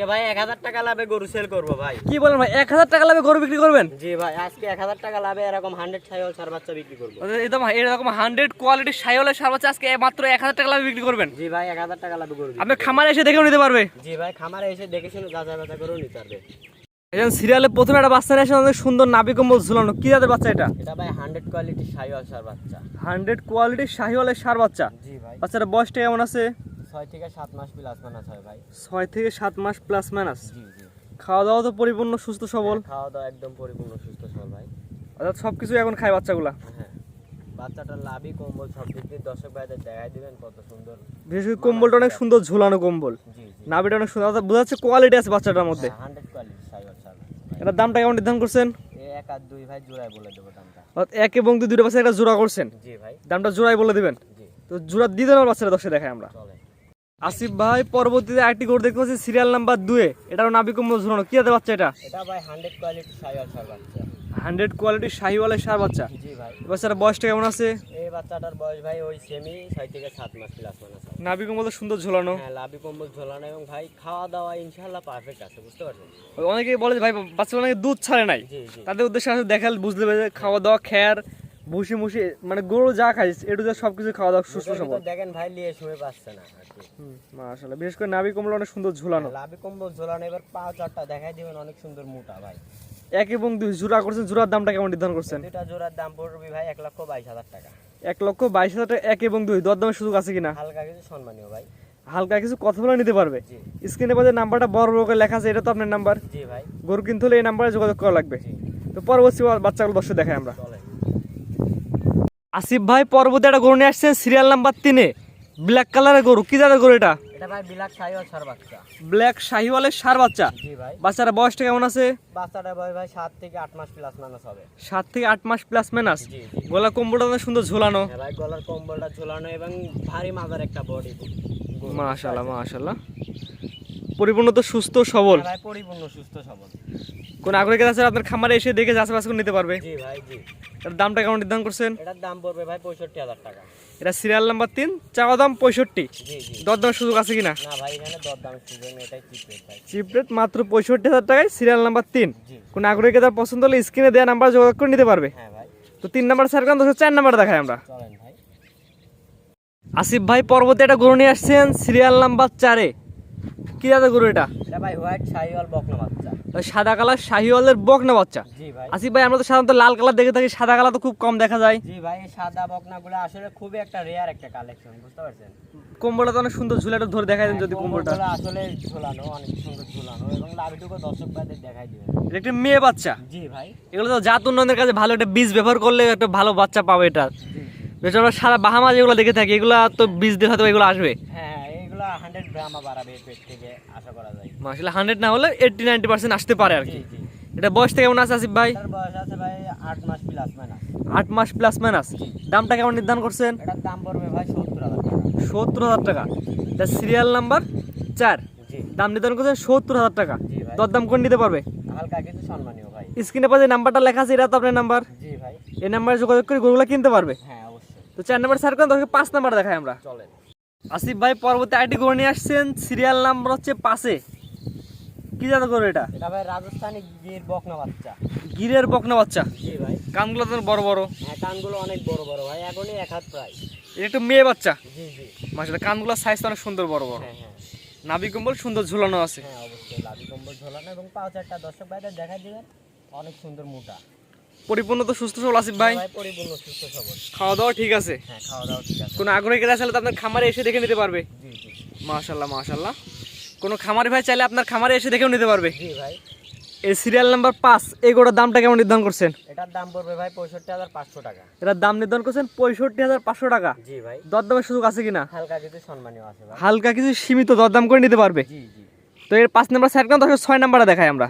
আজকে ভাই এক হাজার টাকা লাভে গরু সেল করব ভাই। কি বলেন ভাই এক হাজার টাকা লাভে গরু বিক্রি করবেন? জি ভাই আজকে এক হাজার টাকা লাভে এরকম হান্ড্রেড ছাইল সার বাচ্চা বিক্রি করব। একদম এরকম হান্ড্রেড কোয়ালিটির সাইওয়ালের সার বাচ্চা আজকে মাত্র এক হাজার টাকা লাভে বিক্রি করবেন? জি ভাই এক হাজার টাকা লাভে গরু বিক্রি খামারে এসে দেখেও নিতে পারবে। জি ভাই খামারে এসে দেখে শুনে যাচাই বাছাই করেও নিতে পারবে। একজন সিরিয়ালে প্রথমে একটা বাচ্চা নিয়ে অনেক সুন্দর নাবি কম্বল ঝুলানো। কি জাতের বাচ্চা এটা? এটা ভাই হান্ড্রেড কোয়ালিটি সাইওয়াল সার বাচ্চা। হান্ড্রেড কোয়ালিটির শাহিওয়ালের সার বাচ্চা। জি ভাই। বাচ্চাটার বয়সটা কেমন আছে? ছয় থেকে সাত মাস প্লাস মানাস হয় ভাই। ছয় থেকে সাত মাস প্লাস মাইনাস জি জি। খাওয়া দাওয়া তো পরিপূর্ণ সুস্থ সবল? খাওয়া দাওয়া একদম পরিপূর্ণ সুস্থ সবল ভাই। অর্থাৎ সব কিছু এখন খায় বাচ্চাগুলা? হ্যাঁ বাচ্চাটার লাভই কম্বল সব দিক দিয়ে দর্শক ভাইদের দেখাই দিবেন কত সুন্দর বিশেষ করে কম্বলটা অনেক সুন্দর ঝুলানো কম্বল। জি জি। অনেক সুন্দর। অর্থাৎ বোঝা যাচ্ছে কোয়ালিটি আছে বাচ্চাটার মধ্যে। হান্ড্রেড কোয়ালিটি সাইওয়াল এটার দামটা কেমন নির্ধারণ করছেন? এ এক আর দুই ভাই জোড়ায় বলে দেবো দামটা। এক এবং দুই দুটো একটা জোড়া করছেন? জি ভাই। দামটা জোড়াই বলে দিবেন? জি। তো জোড়া দিয়ে দেন বাচ্চাটা দশে দেখায় আমরা। আসিফ ভাই পরবর্তীতে একটি গরু দেখতে পাচ্ছি সিরিয়াল নাম্বার দুয়ে। এটারও নাবি কম্বল ঝুলানো কি আছে বাচ্চা এটা? এটা ভাই হান্ড্রেড কোয়ালিটি সাইওয়াল সার বাচ্চা। হান্ড্রেড কোয়ালিটির শাহিওয়ালের সার বাচ্চা। জি ভাই। বাচ্চাটার বয়সটা কেমন আছে? এই বাচ্চাটার বয়স ভাই ওই সেমি ছয় থেকে সাত মাস প্লাস হয় নাবি কম্বল সুন্দর ঝোলানো। হ্যাঁ কম্বল ঝোলানো এবং ভাই খাওয়া দাওয়া ইনশাল্লাহ পারফেক্ট আছে বুঝতে পারছেন? অনেকেই বলে ভাই বাচ্চা নাকি দুধ ছাড়ে নাই। তাদের উদ্দেশ্যে আসলে দেখাল বুঝতে পারবে যে খাওয়া দাওয়া খ্যার ভুসি মুসি মানে গরু যা খাই এটু যা সব কিছু খাওয়া দাওয়া সুস্থ সবল। দেখেন ভাই লিয়ে শুয়ে পাচ্ছে না মাশাআল্লাহ। বিশেষ করে নাবি কম্বল অনেক সুন্দর ঝুলানো। লাভি কম্বল ঝোলানো এবার পা চারটা দেখাই দিবেন অনেক সুন্দর মোটা ভাই। এক এবং দুই জোড়া করছেন জোড়ার দামটা কেমন নির্ধারণ করছেন? দুটা জোড়ার দাম পড়বে ভাই এক লক্ষ বাইশ হাজার টাকা। এক লক্ষ বাইশ হাজার টাকা এক এবং দুই দরদামের সুযোগ আছে কিনা? হালকা কিছু সম্মানীয় ভাই। হালকা কিছু কথা বলে নিতে পারবে। স্ক্রিনে পাশে নাম্বারটা বড় বড় করে লেখা আছে এটা তো আপনার নাম্বার। জি ভাই। গরু কিনতে হলে এই নাম্বারে যোগাযোগ করা লাগবে। তো পরবর্তী বাচ্চাগুলো দর্শক দেখাই আমরা। আসিফ ভাই পরবর্তী একটা গরু নিয়ে আসছেন সিরিয়াল নাম্বার তিনে। ব্ল্যাক কালারের গরু কি জাতের গরু এটা? এটা ভাই সাইওয়াল সার বাচ্চা। ব্ল্যাক শাহিওয়ালের সার বাচ্চা। জি ভাই। বাচ্চারা বয়সটা কেমন আছে? বাচ্চাটার বয়স ভাই সাত থেকে আট মাস প্লাস হবে। থেকে মাস প্লাস মাইনাস গলা কম্বলটা সুন্দর ঝোলানো। হ্যাঁ ভাই গলার কম্বলটা ঝোলানো এবং ভারী মাজার একটা বডি পরিপূর্ণ তো সুস্থ সবল। ভাই পরিপূর্ণ সুস্থ সবল। কোন আগ্রহী আছে আপনার খামারে এসে দেখে বাছাই করে নিতে পারবে? জি ভাই জি। এর দামটা কেমন নির্ধারণ করছেন? এটার দাম পড়বে ভাই পঁয়ষট্টি হাজার টাকা। এটা সিরিয়াল নাম্বার তিন চাওয়া দাম পঁয়ষট্টি। দরদামের সুযোগ আছে কিনা? না ভাই এখানে দরদাম সুযোগ এটাই চিপ রেট ভাই। চিপ রেট মাত্র পঁয়ষট্টি হাজার টাকায় সিরিয়াল নাম্বার তিন। কোন আগ্রহী তার পছন্দ হলে স্ক্রিনে দেওয়া নাম্বার যোগাযোগ করে নিতে পারবে। হ্যাঁ ভাই। তো তিন নাম্বার স্যার কারণ দশ চার নাম্বার দেখাই আমরা। আসিফ ভাই পর্বতে একটা গরু নিয়ে আসছেন সিরিয়াল নাম্বার চারে। কি দাদা গরু এটা? এটা ভাই হোয়াইট শাহিওয়াল বকনা বাচ্চা। সাদা কালার শাহিওয়ালের বকনা বাচ্চা? জি ভাই। আসিফ ভাই আমরা তো সাধারণত লাল কালার দেখে থাকি সাদা কালার তো খুব কম দেখা যায়। জি ভাই এই সাদা বকনাগুলো আসলে খুবই একটা রেয়ার একটা কালেকশন বুঝতে পারছেন? কম্বলটা তো অনেক সুন্দর ঝুলাটা ধরে দেখাই দেন যদি কম্বলটা। আসলে ঝোলানো অনেক সুন্দর ঝোলানো এবং লাভিটুকু দর্শক ভাইদের দেখাই দিবেন। এটা একটা মেয়ে বাচ্চা? জি ভাই। এগুলো তো জাত উন্নয়নের কাছে ভালো একটা বীজ ব্যবহার করলে একটা ভালো বাচ্চা পাবে এটা। আমরা সারা বাহামা যেগুলো দেখে থাকি এগুলো তো বীজ দিয়ে হয়তো এগুলো আসবে। হ্যাঁ গ্রামা বাড়াবে এই পেট থেকে আশা করা যায়। না হলে আসতে পারে আর কি। এটা বয়সটা কেমন আছে আসিফ ভাই? এটার বয়স আছে ভাই আট মাস প্লাস মাইনাস আট মাস প্লাস মাইনাস দামটা কেমন নির্ধারণ করছেন? এটার দাম পড়বে ভাই সত্তর হাজার টাকা। সত্তর হাজার টাকা। এটা সিরিয়াল নাম্বার চার। দাম নির্ধারণ করছেন সত্তর হাজার টাকা। জি ভাই। দরদাম করে নিতে পারবে? হালকা কিছু সম্মানীয় ভাই। স্ক্রিনে পাশে নাম্বারটা লেখা আছে এটা তো আপনার নাম্বার। জি ভাই। এই নাম্বারে যোগাযোগ করে গরুগুলো কিনতে পারবে। হ্যাঁ অবশ্যই। তো চার নাম্বার স্যার দশকে পাঁচ নাম্বার দেখাই আমরা। চলেন। আসিফ ভাই পরবর্তী আইটি গরু নিয়ে আসছেন। সিরিয়াল নাম্বার হচ্ছে পাশে কি জানো গরু এটা? এটা ভাই রাজস্থানি গির বকনা বাচ্চা। গিরের বকনা বাচ্চা? জি ভাই। কানগুলো তো বড় বড়। হ্যাঁ কানগুলো অনেক বড় বড় ভাই এখনই এক হাত প্রায়। এটা একটু মেয়ে বাচ্চা? জি জি। মাসে কানগুলোর সাইজ অনেক সুন্দর বড় বড়। হ্যাঁ হ্যাঁ। নাভি কম্বল সুন্দর ঝুলানো আছে। হ্যাঁ অবশ্যই। লাভি কম্বল ঝোলানো এবং পাও চারটা দর্শক ভাইদের দেখা দিবেন অনেক সুন্দর মোটা। পরিপূর্ণ তো সুস্থ সবল আসিফ ভাই? ভাই পরিপূর্ণ সুস্থ সবল। খাওয়া দাওয়া ঠিক আছে? হ্যাঁ খাওয়া দাওয়া ঠিক আছে। কোনো আগ্রহী কেনা চাইলে তো আপনার খামারে এসে দেখে নিতে পারবে। মাশাল্লাহ মাশাল্লাহ কোনো খামারি ভাই চাইলে আপনার খামারে এসে দেখেও নিতে পারবে। জি ভাই। এই সিরিয়াল নাম্বার পাঁচ এই গোটার দামটা কেমন নির্ধারণ করছেন? এটার দাম পড়বে ভাই পঁয়ষট্টি হাজার পাঁচশো টাকা। এটার দাম নির্ধারণ করছেন পঁয়ষট্টি হাজার পাঁচশো টাকা। জি ভাই। দরদামের সুযোগ আছে কিনা? হালকা কিছু সম্মানীয় আছে হালকা কিছু সীমিত দরদাম করে নিতে পারবে। জি জি। তো এর পাঁচ নাম্বার সাইড দশ ছয় নাম্বারে দেখাই আমরা।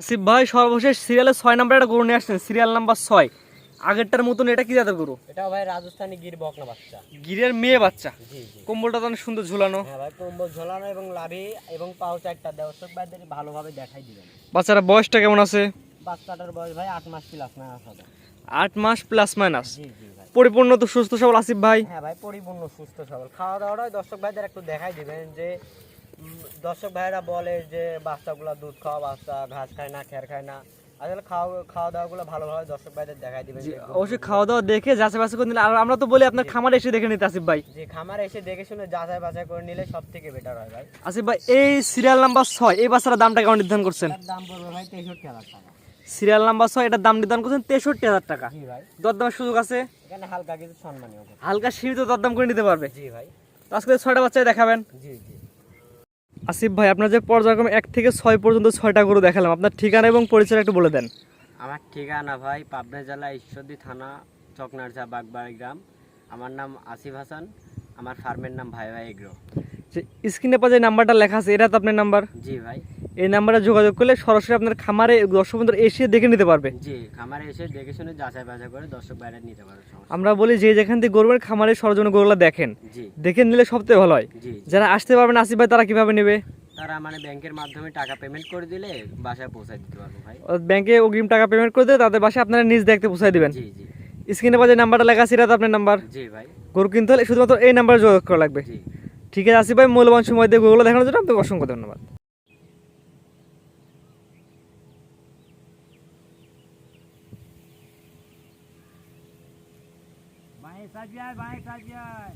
আসিফ ভাই সর্বশেষ সিরিয়ালের ছয় নাম্বার একটা গরু নিয়ে আসছেন সিরিয়াল নাম্বার ছয়। আগেরটার মতন এটা কি জাতের গরু? এটা ভাই রাজস্থানি গির বকনা বাচ্চা। গিরের মেয়ে বাচ্চা। কম্বলটা তো অনেক সুন্দর ঝুলানো। হ্যাঁ ভাই কম্বল ঝোলানো এবং লাভি এবং পাও চারটা দর্শক ভাইদের ভালোভাবে দেখাই দিবেন। বাচ্চারা বয়সটা কেমন আছে? বাচ্চাটার বয়স ভাই আট মাস প্লাস মাইনাস হবে। আট মাস প্লাস মাইনাস পরিপূর্ণ তো সুস্থ সবল আসিফ ভাই? হ্যাঁ ভাই পরিপূর্ণ সুস্থ সবল। খাওয়া দাওয়াটাই দর্শক ভাইদের একটু দেখাই দিবেন যে দর্শক ভাইরা বলে যে বাচ্চাগুলো দুধ খাওয়া বাচ্চা ঘাস খায় না খের খায় না। আসলে খাওয়া খাওয়া দাওয়াগুলো ভালোভাবে দর্শক ভাইদের দেখাই দিবেন অবশ্যই খাওয়া দাওয়া দেখে যাচাই বাছাই করে নিলে আর আমরা তো বলি আপনার খামারে এসে দেখে নিতে আসিফ ভাই। যে খামারে এসে দেখে শুনে যাচাই বাছাই করে নিলে সব থেকে বেটার হয় ভাই। আসিফ ভাই এই সিরিয়াল নাম্বার ছয় এই বাচ্চার দামটা কেমন নির্ধারণ করছেন? দাম পড়বে ভাই তেষট্টি হাজার টাকা। সিরিয়াল নাম্বার ছয় এটার দাম নির্ধারণ করছেন তেষট্টি হাজার টাকা। দরদামের সুযোগ আছে? এখানে হালকা কিছু সম্মানীয়। হালকা সীমিত দরদাম করে নিতে পারবে। জি ভাই। তো আজকে ছয়টা বাচ্চাই দেখাবেন। জি জি। আসিফ ভাই আপনার যে পর্যায়ক্রমে এক থেকে ছয় পর্যন্ত ছয়টা গরু দেখালাম আপনার ঠিকানা এবং পরিচয় একটু বলে দেন। আমার ঠিকানা ভাই পাবনা জেলা ঈশ্বরদী থানা চকনারঝা বাগবাড়ি গ্রাম। আমার নাম আসিফ হাসান আমার ফার্মের নাম ভাই ভাই এগ্রো। যে স্ক্রিনে যে নাম্বারটা লেখা আছে এটা তো আপনার নাম্বার? জি ভাই। এই নাম্বারে যোগাযোগ করলে সরাসরি আপনার খামারে দর্শক বন্ধুরা এসে দেখে নিতে পারবে। জি খামারে এসে দেখে শুনে যাচাই বাছাই করে দর্শক বাইরে নিতে পারবে আমরা বলি যে যেখান থেকে গরুর খামারে সরজনে গরুগুলো দেখেন। দেখে নিলে সবথেকে ভালো হয়। যারা আসতে পারবেন আসিফ ভাই তারা কীভাবে নেবে? তারা মানে ব্যাংকের মাধ্যমে টাকা পেমেন্ট করে দিলে বাসায় পৌঁছে দিতে পারব ভাই। ব্যাংকে অগ্রিম টাকা পেমেন্ট করে দিয়ে তাদের বাসায় আপনারা নিজ দেখতে পৌঁছায় দিবেন। জি জি। স্ক্রিনে নাম্বারটা লেখা আছে এটা আপনার নাম্বার। জি ভাই। গরু কিনতে হলে শুধুমাত্র এই নাম্বারে যোগাযোগ করা লাগবে। জি। ঠিক আছে আসিফ ভাই মূল্যবান সময় দিয়ে গরুগুলো দেখানোর জন্য আপনাকে অসংখ্য ধন্যবাদ। ভাই সাজিয়ায় ভাই সাজিয়ায়